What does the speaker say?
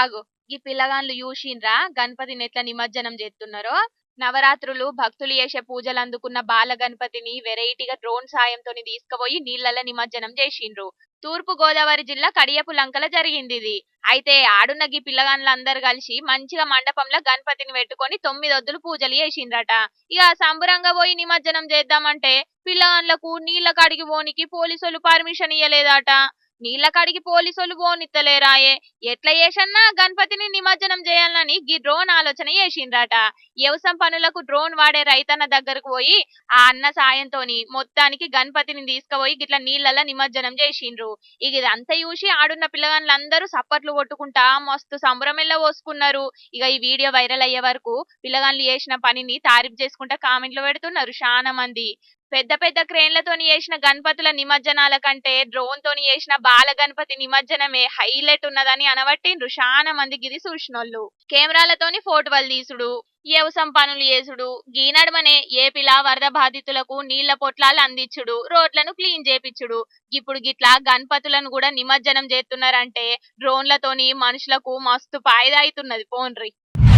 ఆగు. ఈ పిల్లగాన్లు యూషిన్రా గణపతిని ఎట్లా నిమజ్జనం చేస్తున్నారో? నవరాత్రులు భక్తులు చేసే పూజలు అందుకున్న బాల గణపతిని వెరైటీగా డ్రోన్ సాయంతో తీసుకుపోయి నీళ్ళలో నిమజ్జనం చేసిండ్రు. తూర్పు గోదావరి జిల్లా కడియపు లంకల జరిగింది ఇది. అయితే ఆడున్న గీ పిల్లగాన్లందరూ కలిసి మంచిగా మండపంలో గణపతిని పెట్టుకొని తొమ్మిది వద్దులు పూజలు చేసిండ్రట. ఇక సంబరంగా పోయి నిమజ్జనం చేద్దామంటే పిల్లగాన్లకు నీళ్ళ కాడికి పోనికి పోలీసులు పర్మిషన్ ఇయ్యలేదట. నీళ్ళ కాడికి పోలీసులు పోనిత్తలేరాయే. ఎట్ల చేసన్నా గణపతిని నిమజ్జనం చేయాలని గీ డ్రోన్ ఆలోచన చేసిండ్రట. వ్యవసాయ పనులకు డ్రోన్ వాడే రైతన్న దగ్గరకు పోయి ఆ అన్న సాయంతోని మొత్తానికి గణపతిని తీసుకుపోయి గిట్ల నీళ్ళల్లో నిమజ్జనం చేసిండ్రు. ఇక ఇదంతా చూసి ఆడున్న పిల్లగాళ్ళందరూ సప్పట్లు కొట్టుకుంటా మస్తు సంబరమెల్ల పోసుకున్నారు. ఇక ఈ వీడియో వైరల్ అయ్యే వరకు పిల్లగాళ్ళు చేసిన పనిని తారీఫ్ చేసుకుంటా కామెంట్లు పెడుతున్నారు. చాలా మంది. పెద్ద పెద్ద క్రేన్లతోని చేసిన గణపతుల నిమజ్జనాల కంటే డ్రోన్ తోని చేసిన బాల గణపతి నిమజ్జనమే హైలైట్ ఉన్నదని అనబట్టిండ్రు చాలా మంది గిది చూసినోళ్ళు కెమెరాలతోని ఫోటోలు తీసుడు వ్యవసాయం పనులు చేసుడు గీనడమనే ఏపిలా వరద బాధితులకు నీళ్ళ పొట్లాలు అందించుడు రోడ్లను క్లీన్ చేపించుడు ఇప్పుడు గిట్లా గణపతులను కూడా నిమజ్జనం చేస్తున్నారంటే డ్రోన్లతోని మనుషులకు మస్తు ఫాయిదా అవుతున్నది పోన్రి.